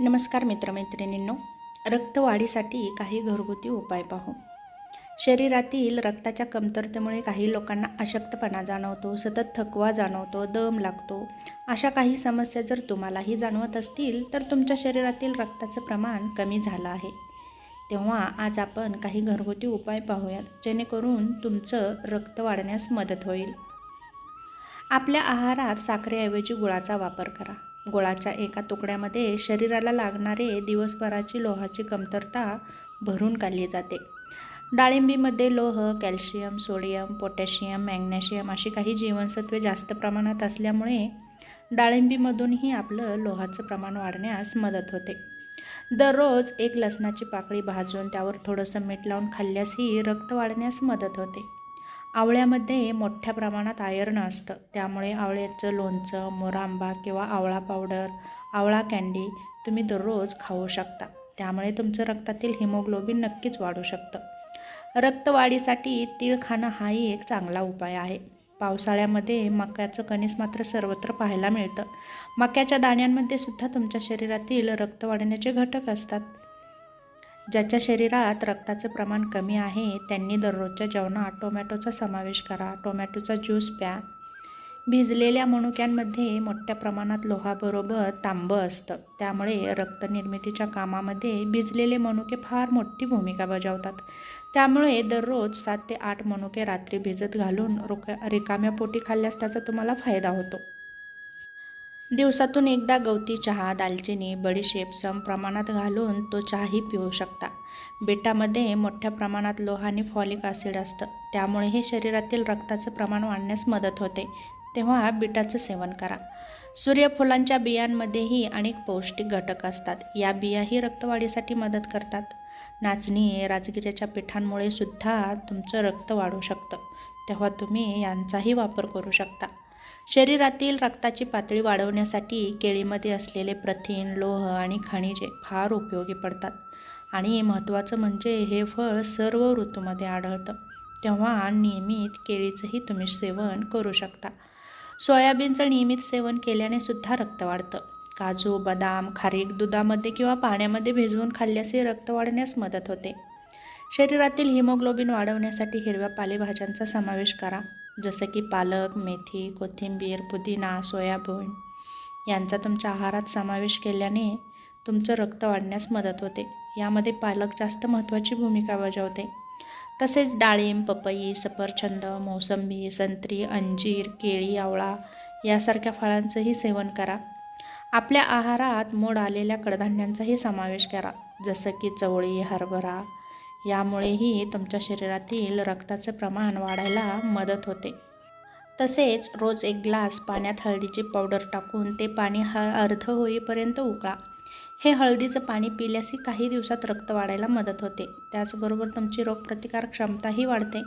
नमस्कार मित्रमैत्रिणींनो रक्तवाढीसाठी काही घरगुती उपाय पाहू. शरीरातील रक्ताच्या कमतरतेमुळे काही लोकांना अशक्तपणा जाणवतो सतत थकवा जाणवतो दम लागतो. अशा काही समस्या जर तुम्हालाही जाणवत असतील तर तुमच्या शरीरातील रक्ताचं प्रमाण कमी झालं आहे. तेव्हा आज आपण काही घरगुती उपाय पाहूयात जेणेकरून तुमचं रक्त वाढण्यास मदत होईल. आपल्या आहारात साखरेऐवजी गुळाचा वापर करा. गुळाच्या एका तुकड्यामध्ये शरीराला लागणारे दिवसभराची लोहाची कमतरता भरून काढली जाते. डाळिंबीमध्ये लोह कॅल्शियम सोडियम पोटॅशियम मॅग्नेशियम अशी काही जीवनसत्वे जास्त प्रमाणात असल्यामुळे डाळिंबीमधूनही आपलं लोहाचं प्रमाण वाढण्यास मदत होते. दररोज एक लसणाची पाकळी भाजून त्यावर थोडंसं मीठ लावून खाल्ल्यासही रक्त वाढण्यास मदत होते. आवळ्यामध्ये मोठ्या प्रमाणात आयर्न असतं. त्यामुळे आवळ्याचं लोणचं मोरांबा किंवा आवळा पावडर आवळा कँडी तुम्ही दररोज खाऊ शकता. त्यामुळे तुमचं रक्तातील हिमोग्लोबिन नक्कीच वाढू शकतं. रक्तवाढीसाठी तीळ खाणं हाही एक चांगला उपाय आहे. पावसाळ्यामध्ये मक्याचं कणीस मात्र सर्वत्र पाहायला मिळतं. मक्याच्या दाण्यांमध्ये सुद्धा तुमच्या शरीरातील रक्त वाढण्याचे घटक असतात. ज्याच्या शरीरात रक्ताचं प्रमाण कमी आहे त्यांनी दररोजच्या जेवणात टोमॅटोचा समावेश करा. टोमॅटोचा ज्यूस प्या. भिजलेल्या मनुक्यांमध्ये मोठ्या प्रमाणात लोहाबरोबर तांबं असतं. त्यामुळे रक्तनिर्मितीच्या कामामध्ये भिजलेले मनुके फार मोठी भूमिका बजावतात. त्यामुळे दररोज सात ते आठ मनुके रात्री भिजत घालून रोक रिकाम्या पोटी खाल्ल्यास त्याचा तुम्हाला फायदा होतो. दिवसातून एकदा गवती चहा दालचिनी बडीशेप सम प्रमाणात घालून तो चहाही पिऊ शकता. बेटामध्ये मोठ्या प्रमाणात लोह आणि फॉलिक ॲसिड असतं. त्यामुळे हे शरीरातील रक्ताचं प्रमाण वाढण्यास मदत होते. तेव्हा बिटाचं सेवन करा. सूर्यफुलांच्या बियांमध्येही अनेक पौष्टिक घटक असतात. या बियाही रक्तवाढीसाठी मदत करतात. नाचणी राजगिऱ्याच्या पिठांमुळे सुद्धा तुमचं रक्त वाढू शकतं. तेव्हा तुम्ही यांचाही वापर करू शकता. शरीरातील रक्ताची पातळी वाढवण्यासाठी केळीमध्ये असलेले प्रथिन लोह आणि खनिजे फार उपयोगी पडतात. आणि महत्त्वाचं म्हणजे हे फळ सर्व ऋतूमध्ये आढळतं. तेव्हा नियमित केळीचंही तुम्ही सेवन करू शकता. सोयाबीनचं नियमित सेवन केल्याने सुद्धा रक्त वाढतं. काजू बदाम खारीक दुधामध्ये किंवा पाण्यामध्ये भिजवून खाल्ल्यासही रक्त वाढण्यास मदत होते. शरीरातील हिमोग्लोबिन वाढवण्यासाठी हिरव्या पालेभाज्यांचा समावेश करा. जसं की पालक मेथी कोथिंबीर पुदिना सोयाबीन यांचा तुमच्या आहारात समावेश केल्याने तुमचं रक्त वाढण्यास मदत होते. यामध्ये पालक जास्त महत्त्वाची भूमिका बजावते. तसेच डाळिंब पपई सफरचंद मोसंबी संत्री अंजीर केळी आवळा यासारख्या फळांचंही सेवन करा. आपल्या आहारात मोड आलेल्या कडधान्यांचाही समावेश करा. जसं की चवळी हरभरा यामुळेही तुमच्या शरीरातील रक्ताचं प्रमाण वाढायला मदत होते. तसेच रोज एक ग्लास पाण्यात हळदीची पावडर टाकून ते पाणी ह अर्ध होईपर्यंत उकळा. हे हळदीचं पाणी पिल्यासही काही दिवसात रक्त वाढायला मदत होते. त्याचबरोबर तुमची रोगप्रतिकारक क्षमताही वाढते.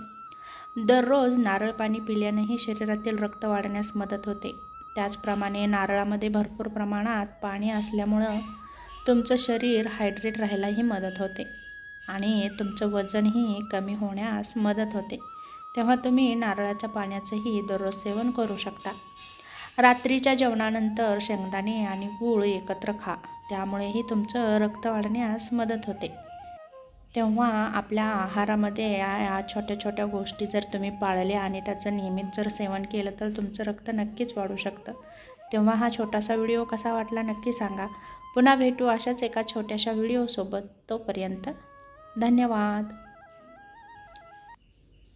दररोज नारळ पाणी पिल्यानेही शरीरातील रक्त वाढण्यास मदत होते. त्याचप्रमाणे नारळामध्ये भरपूर प्रमाणात पाणी असल्यामुळं तुमचं शरीर हायड्रेट राहायलाही मदत होते. आणि तुमचं वजनही कमी होण्यास मदत होते. तेव्हा तुम्ही नारळाच्या पाण्याचंही दररोज सेवन करू शकता. रात्रीच्या जेवणानंतर शेंगदाणे आणि गूळ एकत्र खा त्यामुळेही तुमचं रक्त वाढण्यास मदत होते. तेव्हा आपल्या आहारामध्ये या छोट्या छोट्या गोष्टी जर तुम्ही पाळल्या आणि त्याचं नियमित जर सेवन केलं तर तुमचं रक्त नक्कीच वाढू शकतं. तेव्हा हा छोटासा व्हिडिओ कसा वाटला नक्की सांगा. पुन्हा भेटू अशाच एका छोट्याशा व्हिडिओसोबत तोपर्यंत धन्यवाद.